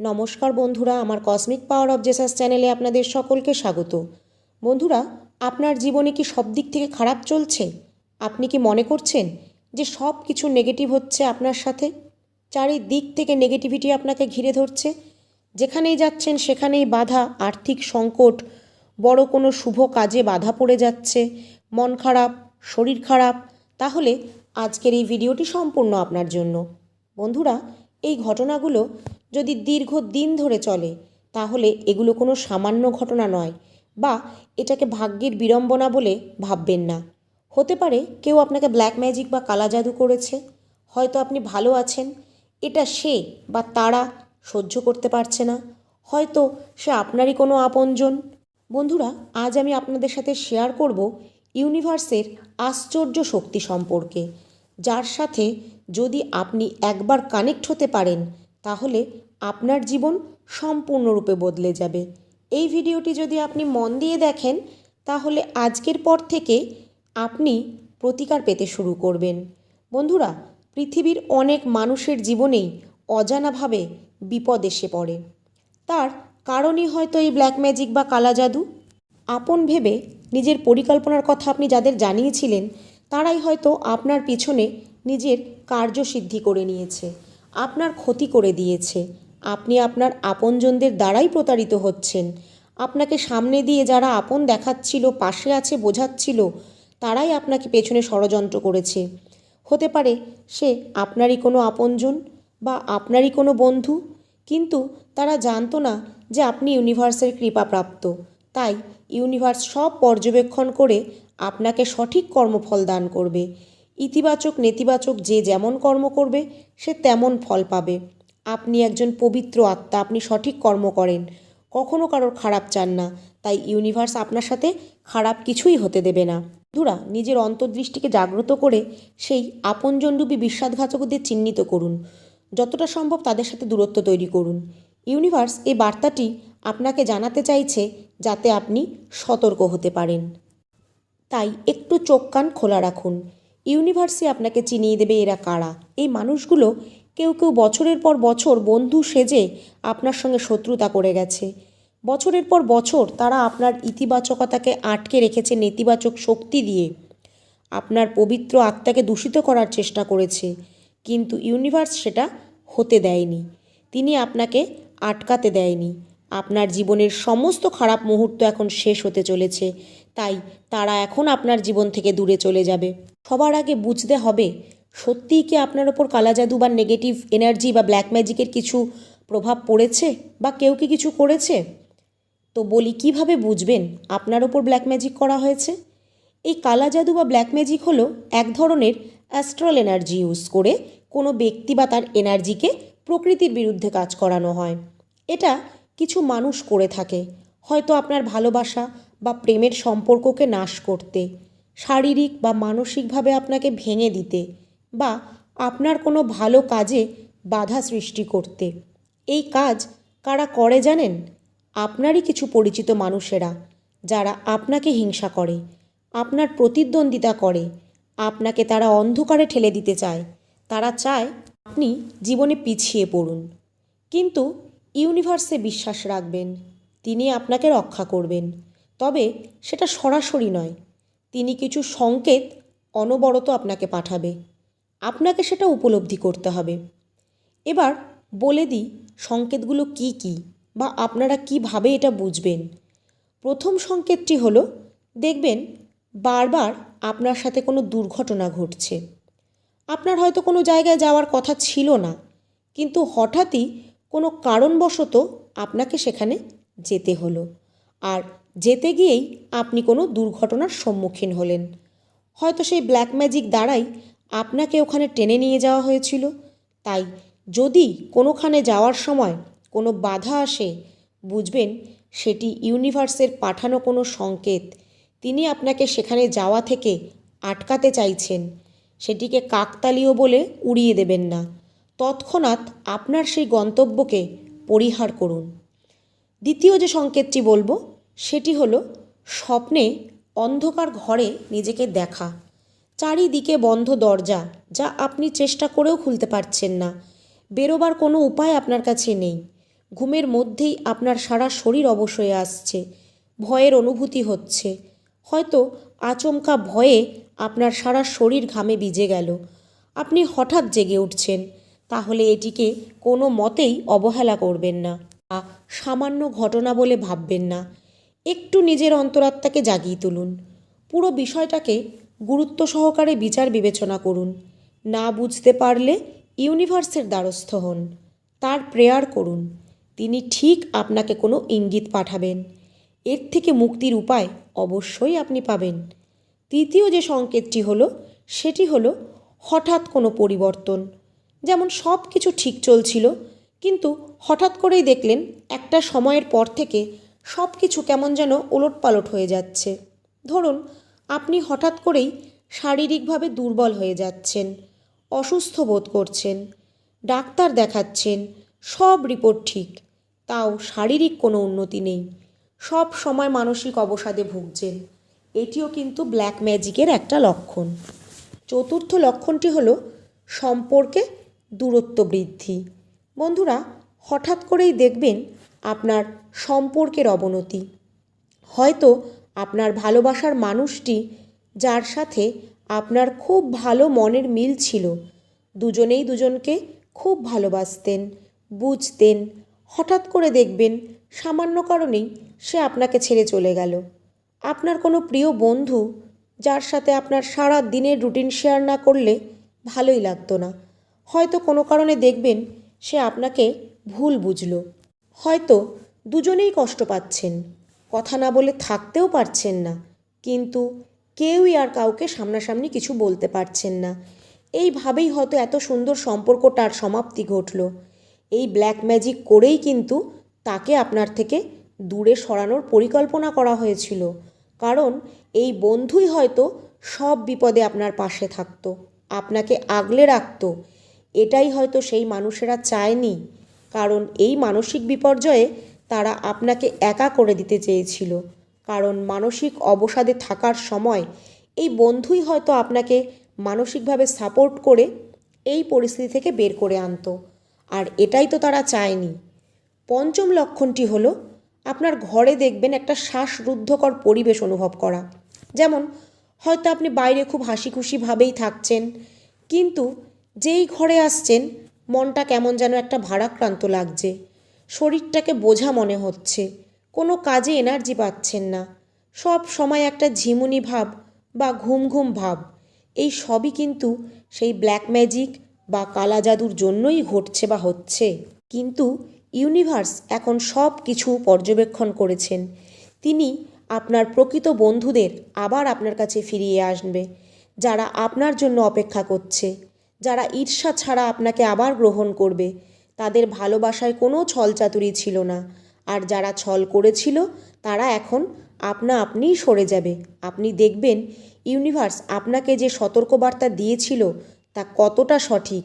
নমস্কার বন্ধুরা, আমার কসমিক পাওয়ার অব জেসাস চ্যানেলে আপনাদের সকলকে স্বাগত। বন্ধুরা, আপনার জীবনে কি সব দিক থেকে খারাপ চলছে? আপনি কি মনে করছেন যে সব কিছু নেগেটিভ হচ্ছে আপনার সাথে? চারিদিক থেকে নেগেটিভিটি আপনাকে ঘিরে ধরছে। যেখানেই যাচ্ছেন, সেখানেই বাধা, আর্থিক সংকট, বড় কোনো শুভ কাজে বাধা পড়ে যাচ্ছে, মন খারাপ, শরীর খারাপ, তাহলে আজকের এই ভিডিওটি সম্পূর্ণ আপনার জন্য। বন্ধুরা, এই ঘটনাগুলো যদি দীর্ঘ দিন ধরে চলে, তাহলে এগুলো কোনো সামান্য ঘটনা নয় বা এটাকে ভাগ্যের বিড়ম্বনা বলে ভাববেন না। হতে পারে কেউ আপনাকে ব্ল্যাক ম্যাজিক বা কালা জাদু করেছে, হয়তো আপনি ভালো আছেন, এটা সে বা তারা সহ্য করতে পারছে না, হয়তো সে আপনারই কোনো আপনজন। বন্ধুরা, আজ আমি আপনাদের সাথে শেয়ার করব ইউনিভার্সের আশ্চর্য শক্তি সম্পর্কে, যার সাথে যদি আপনি একবার কানেক্ট হতে পারেন তাহলে আপনার জীবন সম্পূর্ণরূপে বদলে যাবে। এই ভিডিওটি যদি আপনি মন দিয়ে দেখেন, তাহলে আজকের পর থেকে আপনি প্রতিকার পেতে শুরু করবেন। বন্ধুরা, পৃথিবীর অনেক মানুষের জীবনেই অজানাভাবে বিপদ এসে পড়ে। তার কারণই হয়তো এই ব্ল্যাক ম্যাজিক বা কালা জাদু। আপন ভেবে নিজের পরিকল্পনার কথা আপনি যাদের জানিয়েছিলেন, তারাই হয়তো আপনার পিছনে নিজের কার্যসিদ্ধি করে নিয়েছে। আপনার ক্ষতি করে দিয়েছে। আপনি আপনার আপনজনদের দ্বারাই প্রতারিত হচ্ছেন। আপনাকে সামনে দিয়ে যারা আপন দেখাচ্ছিল, পাশে আছে, বোঝাচ্ছিল, তারাই আপনাকে পেছনে ষড়যন্ত্র করেছে। হতে পারে সে আপনারই কোনো আপনজন বা আপনারই কোনো বন্ধু, কিন্তু তারা জানতো না যে আপনি ইউনিভার্সের কৃপাপ্রাপ্ত। তাই ইউনিভার্স সব পর্যবেক্ষণ করে আপনাকে সঠিক কর্মফল দান করবে। ইতিবাচক, নেতিবাচক যে যেমন কর্ম করবে, সে তেমন ফল পাবে। আপনি একজন পবিত্র আত্মা, আপনি সঠিক কর্ম করেন। কখনো কারোর খারাপ চান না, তাই ইউনিভার্স আপনার সাথে খারাপ কিছুই হতে দেবে না। বন্ধুরা, নিজের অন্তর্দৃষ্টিকে জাগ্রত করে সেই আপনজনরূপী বিশ্বাসঘাতকদের চিহ্নিত করুন। যতটা সম্ভব তাদের সাথে দূরত্ব তৈরি করুন। ইউনিভার্স এই বার্তাটি আপনাকে জানাতে চাইছে যাতে আপনি সতর্ক হতে পারেন। তাই একটু চোখ কান খোলা রাখুন। ইউনিভার্সই আপনাকে চিনিয়ে দেবে এরা কারা। এই মানুষগুলো কেউ কেউ বছরের পর বছর বন্ধু সেজে আপনার সঙ্গে শত্রুতা করে গেছে। বছরের পর বছর তারা আপনার ইতিবাচকতাকে আটকে রেখেছে নেতিবাচক শক্তি দিয়ে। আপনার পবিত্র আত্মাকে দূষিত করার চেষ্টা করেছে, কিন্তু ইউনিভার্স সেটা হতে দেয়নি। তিনি আপনাকে আটকাতে দেয়নি। আপনার জীবনের সমস্ত খারাপ মুহূর্ত এখন শেষ হতে চলেছে, তাই তারা এখন আপনার জীবন থেকে দূরে চলে যাবে। সবার আগে বুঝতে হবে, সত্যিই কি আপনার ওপর কালা জাদু বা নেগেটিভ এনার্জি বা ব্ল্যাক ম্যাজিকের কিছু প্রভাব পড়েছে বা কেউ কি কিছু করেছে? তো বলি, কীভাবে বুঝবেন আপনার ওপর ব্ল্যাক ম্যাজিক করা হয়েছে? এই কালা জাদু বা ব্ল্যাক ম্যাজিক হলো এক ধরনের অ্যাস্ট্রাল এনার্জি ইউজ করে কোনো ব্যক্তি বা তার এনার্জিকে প্রকৃতির বিরুদ্ধে কাজ করানো হয়। এটা কিছু মানুষ করে থাকে, হয়তো আপনার ভালোবাসা বা প্রেমের সম্পর্ককে নাশ করতে। শারীরিক বা মানসিকভাবে আপনাকে ভেঙে দিতে বা আপনার কোনো ভালো কাজে বাধা সৃষ্টি করতে। এই কাজ কারা করে জানেন? আপনারই কিছু পরিচিত মানুষেরা, যারা আপনাকে হিংসা করে, আপনার প্রতিদ্বন্দ্বিতা করে, আপনাকে তারা অন্ধকারে ঠেলে দিতে চায়। তারা চায় আপনি জীবনে পিছিয়ে পড়ুন। কিন্তু ইউনিভার্সে বিশ্বাস রাখবেন, তিনি আপনাকে রক্ষা করবেন। তবে সেটা সরাসরি নয় তিনি কিছু সংকেত অনবরত আপনাকে পাঠাবে। আপনাকে সেটা উপলব্ধি করতে হবে। এবার বলে দিই, সংকেতগুলো কি কি বা আপনারা কীভাবে এটা বুঝবেন? প্রথম সংকেতটি হলো, দেখবেন বারবার আপনার সাথে কোনো দুর্ঘটনা ঘটছে। আপনার হয়তো কোনো জায়গায় যাওয়ার কথা ছিল না, কিন্তু হঠাৎই কোনো কারণবশত আপনাকে সেখানে যেতে হলো। আর যেতে গিয়েই আপনি কোনো দুর্ঘটনার সম্মুখীন হলেন। হয়তো সেই ব্ল্যাক ম্যাজিক দ্বারাই আপনাকে ওখানে টেনে নিয়ে যাওয়া হয়েছিল। তাই যদি কোনোখানে যাওয়ার সময় কোনো বাধা আসে, বুঝবেন সেটি ইউনিভার্সের পাঠানো কোনো সংকেত। তিনি আপনাকে সেখানে যাওয়া থেকে আটকাতে চাইছেন। সেটিকে কাকতালীয় বলে উড়িয়ে দেবেন না। তৎক্ষণাৎ আপনার সেই গন্তব্যকে পরিহার করুন। দ্বিতীয় যে সংকেতটি বলব সেটি হলো স্বপ্নে অন্ধকার ঘরে নিজেকে দেখা। চারিদিকে বন্ধ দরজা, যা আপনি চেষ্টা করেও খুলতে পারছেন না। বেরোবার কোনো উপায় আপনার কাছে নেই। ঘুমের মধ্যেই আপনার সারা শরীর অবশ হয়ে আসছে। ভয়ের অনুভূতি হচ্ছে। হয়তো আচমকা ভয়ে আপনার সারা শরীর ঘামে ভিজে গেল। আপনি হঠাৎ জেগে উঠছেন। তাহলে এটিকে কোনো মতেই অবহেলা করবেন না সামান্য ঘটনা বলে ভাববেন না। একটু নিজের অন্তরাত্মাকে জাগিয়ে তুলুন। পুরো বিষয়টাকে গুরুত্ব সহকারে বিচার বিবেচনা করুন। না বুঝতে পারলে ইউনিভার্সের দ্বারস্থ হন। তার প্রেয়ার করুন। তিনি ঠিক আপনাকে কোনো ইঙ্গিত পাঠাবেন। এর থেকে মুক্তির উপায় অবশ্যই আপনি পাবেন। তৃতীয় যে সংকেতটি হলো, সেটি হলো হঠাৎ কোনো পরিবর্তন। যেমন সব কিছু ঠিক চলছিল, কিন্তু হঠাৎ করেই দেখলেন একটা সময়ের পর থেকে সব কিছু কেমন যেন ওলট পালট হয়ে যাচ্ছে। ধরুন, আপনি হঠাৎ করেই শারীরিকভাবে দুর্বল হয়ে যাচ্ছেন, অসুস্থ বোধ করছেন, ডাক্তার দেখাচ্ছেন, সব রিপোর্ট ঠিক, তাও শারীরিক কোনো উন্নতি নেই, সব সময় মানসিক অবসাদে ভুগছেন। এটিও কিন্তু ব্ল্যাক ম্যাজিকের একটা লক্ষণ। চতুর্থ লক্ষণটি হলো সম্পর্কে দূরত্ব বৃদ্ধি। বন্ধুরা, হঠাৎ করেই দেখবেন আপনার সম্পর্কের অবনতি। হয়তো আপনার ভালোবাসার মানুষটি যার সাথে আপনার খুব ভালো মনের মিল ছিল। দুজনেই দুজনকে খুব ভালোবাসতেন, বুঝতেন। হঠাৎ করে দেখবেন সামান্য কারণেই সে আপনাকে ছেড়ে চলে গেল। আপনার কোনো প্রিয় বন্ধু যার সাথে আপনার সারা দিনের রুটিন শেয়ার না করলে ভালোই লাগতো না। হয়তো কোনো কারণে দেখবেন সে আপনাকে ভুল বুঝলো। হয়তো দুজনেই কষ্ট পাচ্ছেন। কথা না বলে থাকতেও পারছেন না। কিন্তু কেউই আর কাউকে সামনাসামনি কিছু বলতে পারছেন না। এইভাবেই হয়তো এত সুন্দর সম্পর্কটার সমাপ্তি ঘটল। এই ব্ল্যাক ম্যাজিক করেই কিন্তু তাকে আপনার থেকে দূরে সরানোর পরিকল্পনা করা হয়েছিল। কারণ এই বন্ধুই হয়তো সব বিপদে আপনার পাশে থাকতো, আপনাকে আগলে রাখত। এটাই হয়তো সেই মানুষেরা চায়নি কারণ এই মানসিক বিপর্যয়ে তারা আপনাকে একা করে দিতে চেয়েছিল। কারণ মানসিক অবসাদে থাকার সময় এই বন্ধুই হয়তো আপনাকে মানসিকভাবে সাপোর্ট করে এই পরিস্থিতি থেকে বের করে আনতো। আর এটাই তো তারা চায়নি। পঞ্চম লক্ষণটি হলো আপনার ঘরে দেখবেন একটা শ্বাসরুদ্ধকর পরিবেশ অনুভব করা। যেমন হয়তো আপনি বাইরে খুব হাসি খুশিভাবেই থাকছেন, কিন্তু যেই ঘরে আসছেন মনটা কেমন যেন একটা ভারাক্রান্ত লাগছে। শরীরটাকে বোঝা মনে হচ্ছে। কোনো কাজে এনার্জি পাচ্ছেন না। সব সময় একটা ঝিমুনি ভাব বা ঘুম ঘুম ভাব। এই সবই কিন্তু সেই ব্ল্যাক ম্যাজিক বা কালা জাদুর জন্যই ঘটছে বা হচ্ছে। কিন্তু ইউনিভার্স এখন সব কিছু পর্যবেক্ষণ করেছেন। তিনি আপনার প্রকৃত বন্ধুদের আবার আপনার কাছে ফিরিয়ে আসবে, যারা আপনার জন্য অপেক্ষা করছে। যারা ঈর্ষা ছাড়া আপনাকে আবার গ্রহণ করবে, তাদের ভালোবাসায় কোনো ছলচাতুরি ছিল না। আর যারা ছল করেছিল, তারা এখন আপনা আপনিই সরে যাবে। আপনি দেখবেন, ইউনিভার্স আপনাকে যে সতর্কবার্তা দিয়েছিল, তা কতটা সঠিক।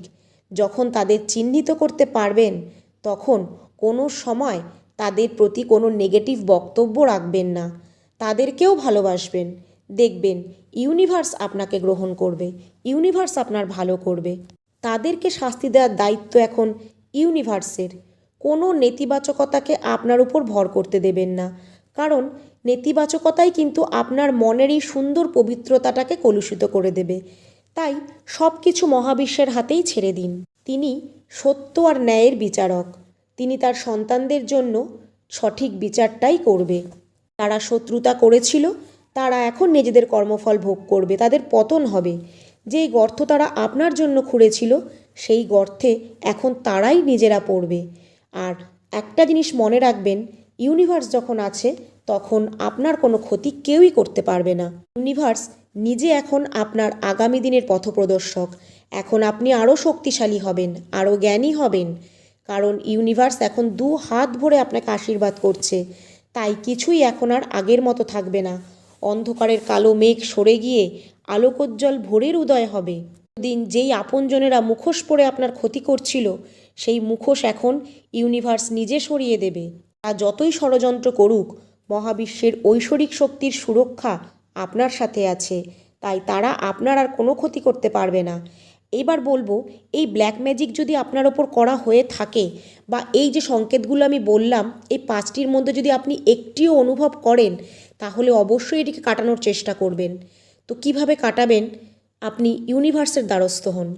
যখন তাদের চিহ্নিত করতে পারবেন, তখন কোনো সময় তাদের প্রতি কোনো নেগেটিভ বক্তব্য রাখবেন না। তাদেরকেও ভালোবাসবেন। দেখবেন ইউনিভার্স আপনাকে গ্রহণ করবে, ইউনিভার্স আপনার ভালো করবে। তাদেরকে শাস্তি দেওয়ার দায়িত্ব এখন ইউনিভার্সের। কোনো নেতিবাচকতাকে আপনার উপর ভর করতে দেবেন না। কারণ নেতিবাচকতাই কিন্তু আপনার মনের এই সুন্দর পবিত্রতাটাকে কলুষিত করে দেবে। তাই সব কিছু মহাবিশ্বের হাতেই ছেড়ে দিন। তিনি সত্য আর ন্যায়ের বিচারক। তিনি তার সন্তানদের জন্য সঠিক বিচারটাই করবে। তারা শত্রুতা করেছিল তারা এখন নিজেদের কর্মফল ভোগ করবে, তাদের পতন হবে। যেই গর্ত তারা আপনার জন্য খুঁড়েছিল, সেই গর্তে এখন তারাই নিজেরা পড়বে। আর একটা জিনিস মনে রাখবেন, ইউনিভার্স যখন আছে, তখন আপনার কোনো ক্ষতি কেউই করতে পারবে না। ইউনিভার্স নিজে এখন আপনার আগামী দিনের পথপ্রদর্শক। এখন আপনি আরও শক্তিশালী হবেন, আরও জ্ঞানী হবেন। কারণ ইউনিভার্স এখন দু হাত ভরে আপনাকে আশীর্বাদ করছে। তাই কিছুই এখন আর আগের মতো থাকবে না। অন্ধকারের কালো মেঘ সরে গিয়ে আলোকোজ্জ্বল ভোরের উদয় হবে। দিন যেই আপনজনেরা মুখোশ পরে আপনার ক্ষতি করছিল, সেই মুখোশ এখন ইউনিভার্স নিজে সরিয়ে দেবে। আর যতই ষড়যন্ত্র করুক, মহাবিশ্বের ঐশ্বরিক শক্তির সুরক্ষা আপনার সাথে আছে, তাই তারা আপনার আর কোনো ক্ষতি করতে পারবে না। এবার বলব, এই ব্ল্যাক ম্যাজিক যদি আপনার ওপর করা হয়ে থাকে বা এই যে সংকেতগুলো আমি বললাম, এই পাঁচটির মধ্যে যদি আপনি একটিও অনুভব করেন, তাহলে অবশ্যই এটিকে কাটানোর চেষ্টা করবেন। তো কীভাবে কাটাবেন? আপনি ইউনিভার্সের দ্বারস্থ হন।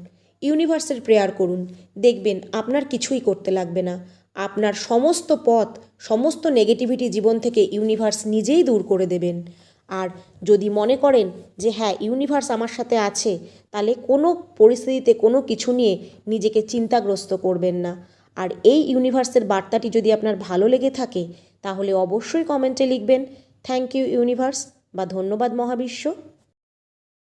ইউনিভার্সের প্রেয়ার করুন। দেখবেন আপনার কিছুই করতে লাগবে না। আপনার সমস্ত পথ, সমস্ত নেগেটিভিটি জীবন থেকে ইউনিভার্স নিজেই দূর করে দেবেন। আর যদি মনে করেন যে হ্যাঁ ইউনিভার্স আমার সাথে আছে, তাহলে কোনো পরিস্থিতিতে কোনো কিছু নিয়ে নিজেকে চিন্তাগ্রস্ত করবেন না। আর এই ইউনিভার্সের বার্তাটি যদি আপনার ভালো লেগে থাকে, তাহলে অবশ্যই কমেন্টে লিখবেন, থ্যাংক ইউ ইউনিভার্স বা ধন্যবাদ মহাবিশ্ব